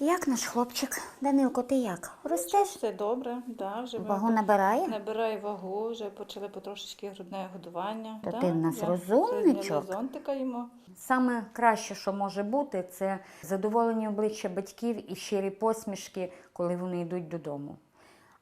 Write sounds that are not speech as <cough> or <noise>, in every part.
Як наш хлопчик? Данилко, ти як? Ростеш? Все добре, да, вже Вагу набирає? набирає вагу, вже почали потрошечки грудне годування. Та да, ти в нас вже розумничок. зонтика йому. Саме краще, що може бути, це задоволені обличчя батьків і щирі посмішки, коли вони йдуть додому.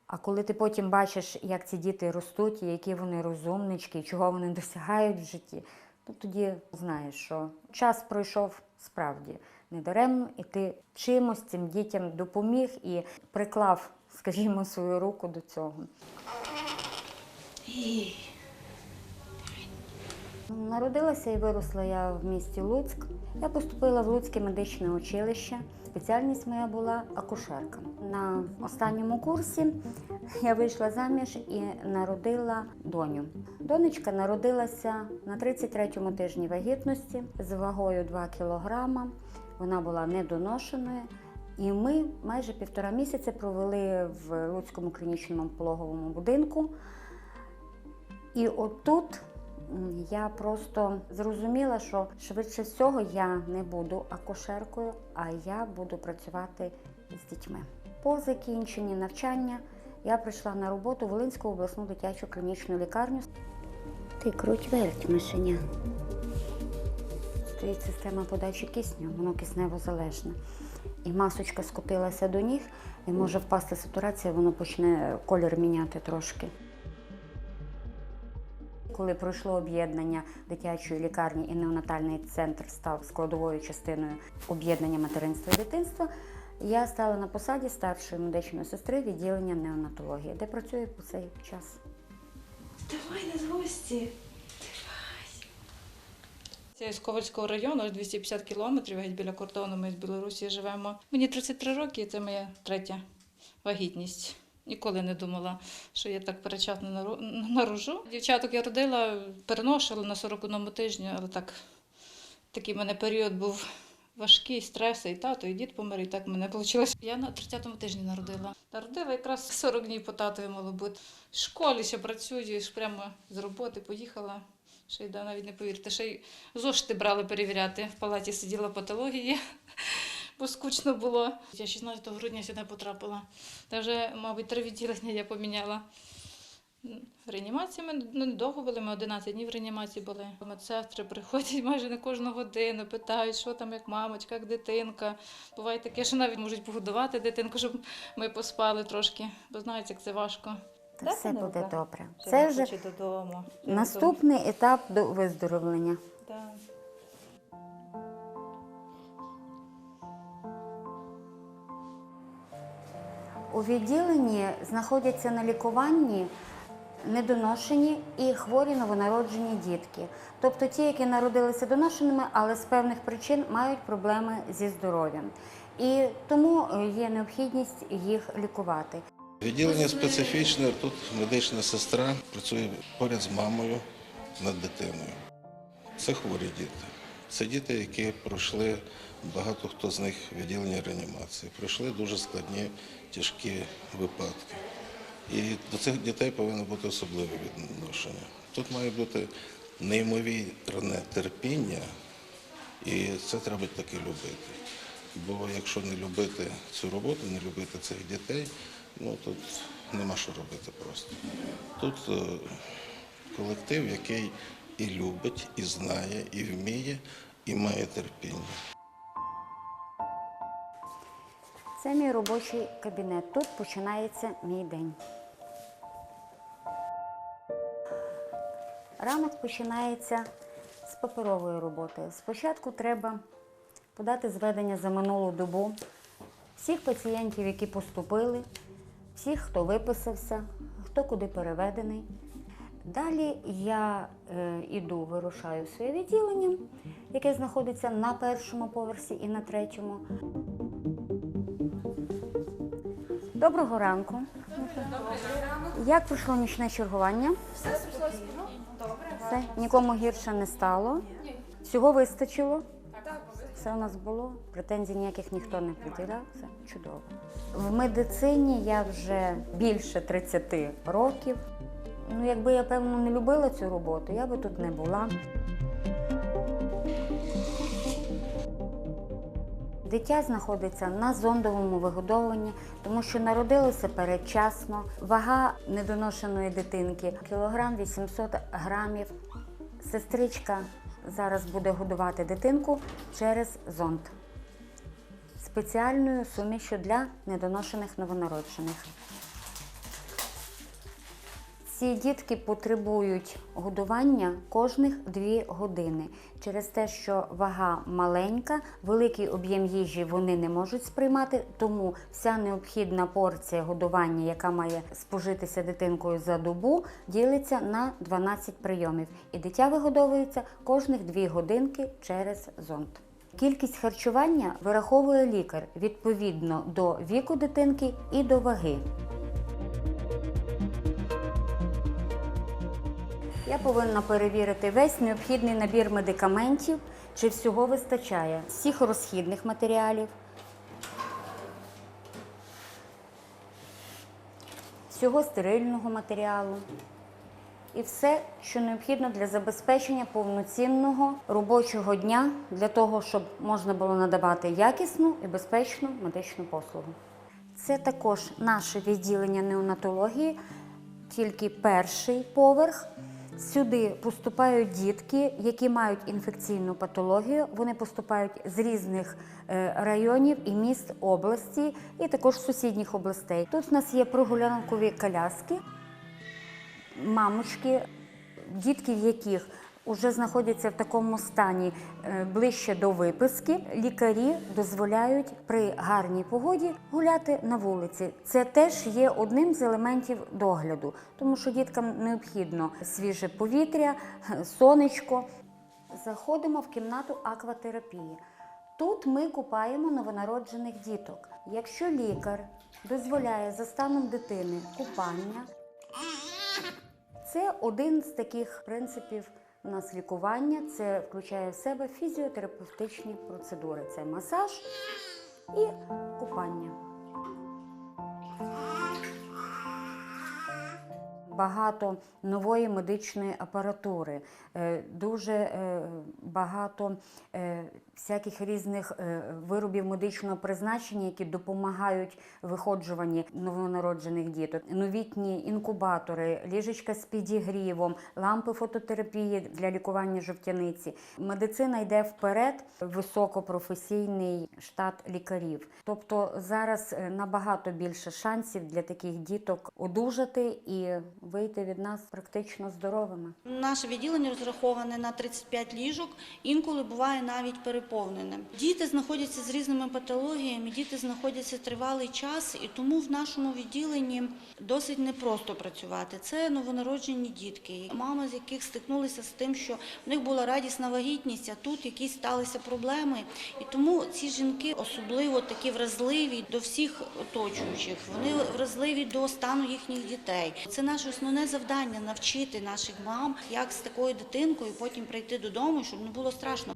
А коли ти потім бачиш, як ці діти ростуть, і які вони розумнички, і чого вони <laughs> досягають в житті, то тоді знаєш, що час пройшов справді недаремно, і ти чимось цим дітям допоміг і приклав, <laughs> скажімо, свою руку до цього. Народилася і виросла я в місті Луцьк. Я поступила в Луцьке медичне училище. Спеціальність моя була акушерка. На останньому курсі я вийшла заміж і народила доню. Донечка народилася на 33-му тижні вагітності з вагою 2 кілограма. Вона була недоношеною. І ми майже півтора місяця провели в Луцькому клінічному пологовому будинку. І отут я просто зрозуміла, що швидше всього я не буду акушеркою, а я буду працювати з дітьми. По закінченні навчання я прийшла на роботу в Волинську обласну дитячу клінічну лікарню. Ти круть верть, мишеня. Стоїть система подачі кисню, воно киснево залежне. І масочка скотилася до ніг, і може впасти сатурація, воно почне колір міняти трошки. Коли пройшло об'єднання дитячої лікарні і неонатальний центр став складовою частиною об'єднання материнства і дитинства, я стала на посаді старшої медичної сестри відділення неонатології, де працюю по цей час. Давай на гості. Я з Ковальського району, 250 кілометрів, геть біля кордону ми з Білорусі живемо. Мені 33 роки, і це моя третя вагітність. Ніколи не думала, що я так перечасно нару- нарожу. Дівчаток я родила, переношила на 41 тижні, але так, такий в мене період був важкий, стрес, і тато, і дід помер, і так мене вийшло. Я на 30-му тижні народила. Народила якраз 40 днів по татові мало бути. В школі ще працюю, прямо з роботи поїхала. Ще й да, навіть не повірте, ще й зошити брали перевіряти. В палаті сиділа патології, <laughs> бо скучно було. Я 16 грудня сюди потрапила. Та вже, мабуть, три відділення я поміняла. В реанімації ми ну, недовго були, ми 11 днів в реанімації були. Медсестри приходять <laughs> майже не кожну годину, питають, що там, як мамочка, як дитинка. Буває таке, що навіть можуть погодувати дитинку, щоб ми поспали трошки, бо знаєте, як це важко. Та все буде добре. Що Це вже додому. наступний етап до виздоровлення. Так. У відділенні знаходяться на лікуванні недоношені і хворі новонароджені дітки, тобто ті, які народилися доношеними, але з певних причин мають проблеми зі здоров'ям. І тому е, є необхідність їх лікувати. Відділення специфічне, тут медична сестра працює поряд з мамою над дитиною. Це хворі діти. Це діти, які пройшли, багато хто з них відділення реанімації, пройшли дуже складні, тяжкі випадки. І до цих дітей повинно бути особливе відношення. Тут має бути неймовірне терпіння, і це треба таки любити. Бо якщо не любити цю роботу, не любити цих дітей, ну тут нема що робити просто. Тут е, колектив, який і любить, і знає, і вміє, і має терпіння. Це мій робочий кабінет. Тут починається мій день. Ранок починається з паперової роботи. Спочатку треба подати зведення за минулу добу всіх пацієнтів, які поступили, всіх, хто виписався, хто куди переведений. Далі я е, іду, вирушаю в своє відділення, яке знаходиться на першому поверсі і на третьому. Доброго ранку. Як пройшло нічне чергування? Все пройшло спільно. Добре. Все, нікому гірше не стало. Всього вистачило. Все у нас було. Претензій ніяких ніхто не приділяв. Все чудово. В медицині я вже більше 30 років. Ну, якби я певно не любила цю роботу, я би тут не була. Дитя знаходиться на зондовому вигодовуванні, тому що народилося передчасно. Вага недоношеної дитинки кілограм 800 грамів. Сестричка зараз буде годувати дитинку через зонд спеціальною сумішю для недоношених новонароджених. Ці дітки потребують годування кожних 2 години через те, що вага маленька, великий об'єм їжі вони не можуть сприймати, тому вся необхідна порція годування, яка має спожитися дитинкою за добу, ділиться на 12 прийомів. І дитя вигодовується кожних 2 годинки через зонд. Кількість харчування вираховує лікар відповідно до віку дитинки і до ваги. Я повинна перевірити весь необхідний набір медикаментів, чи всього вистачає всіх розхідних матеріалів, всього стерильного матеріалу і все, що необхідно для забезпечення повноцінного робочого дня для того, щоб можна було надавати якісну і безпечну медичну послугу. Це також наше відділення неонатології, тільки перший поверх. Сюди поступають дітки, які мають інфекційну патологію. Вони поступають з різних е, районів і міст області, і також сусідніх областей. Тут в нас є прогулянкові коляски, мамочки, дітки, в яких вже знаходяться в такому стані е, ближче до виписки, лікарі дозволяють при гарній погоді гуляти на вулиці. Це теж є одним з елементів догляду, тому що діткам необхідно свіже повітря, <laughs> сонечко. Заходимо в кімнату акватерапії. Тут ми купаємо новонароджених діток. Якщо лікар дозволяє за станом дитини купання, це один з таких принципів у нас лікування. Це включає в себе фізіотерапевтичні процедури. Це масаж і купання. Багато нової медичної апаратури, е, дуже е, багато е, всяких різних виробів медичного призначення, які допомагають виходжуванні новонароджених діток. Новітні інкубатори, ліжечка з підігрівом, лампи фототерапії для лікування жовтяниці. Медицина йде вперед, високопрофесійний штат лікарів. Тобто зараз набагато більше шансів для таких діток одужати і вийти від нас практично здоровими. Наше відділення розраховане на 35 ліжок, інколи буває навіть переповненим. Діти знаходяться з різними патологіями, діти знаходяться тривалий час, і тому в нашому відділенні досить непросто працювати. Це новонароджені дітки, мами з яких стикнулися з тим, що в них була радісна вагітність, а тут якісь сталися проблеми. І тому ці жінки особливо такі вразливі до всіх оточуючих. Вони вразливі до стану їхніх дітей. Це наше основне завдання навчити наших мам, як з такою дитинкою потім прийти додому, щоб не було страшно.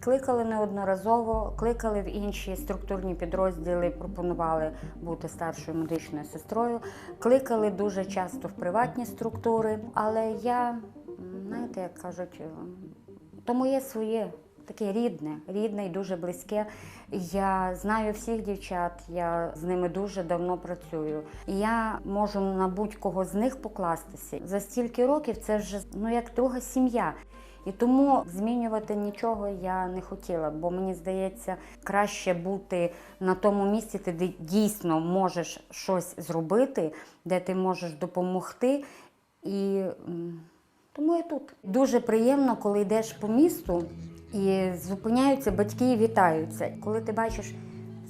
Кликали неодноразово, кликали в інші структурні підрозділи, пропонували бути старшою медичною сестрою. Кликали дуже часто в приватні структури. Але я, знаєте, як кажуть, е, то моє своє. Таке рідне, рідне і дуже близьке. Я знаю всіх дівчат, я з ними дуже давно працюю. І Я можу на будь-кого з них покластися. За стільки років це вже ну як друга сім'я. І тому змінювати нічого я не хотіла, бо мені здається, краще бути на тому місці, де дійсно можеш щось зробити, де ти можеш допомогти. І тому я тут. Дуже приємно, коли йдеш по місту і зупиняються батьки і вітаються. Коли ти бачиш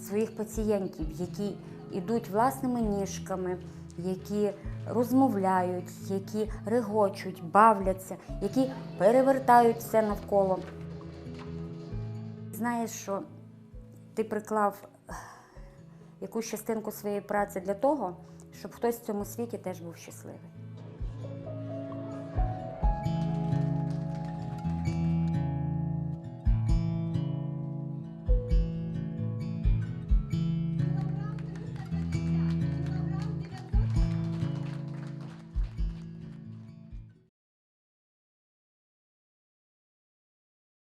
своїх пацієнтів, які йдуть власними ніжками, які розмовляють, які регочуть, бавляться, які перевертають все навколо. Знаєш, що ти приклав якусь частинку своєї праці для того, щоб хтось в цьому світі теж був щасливий.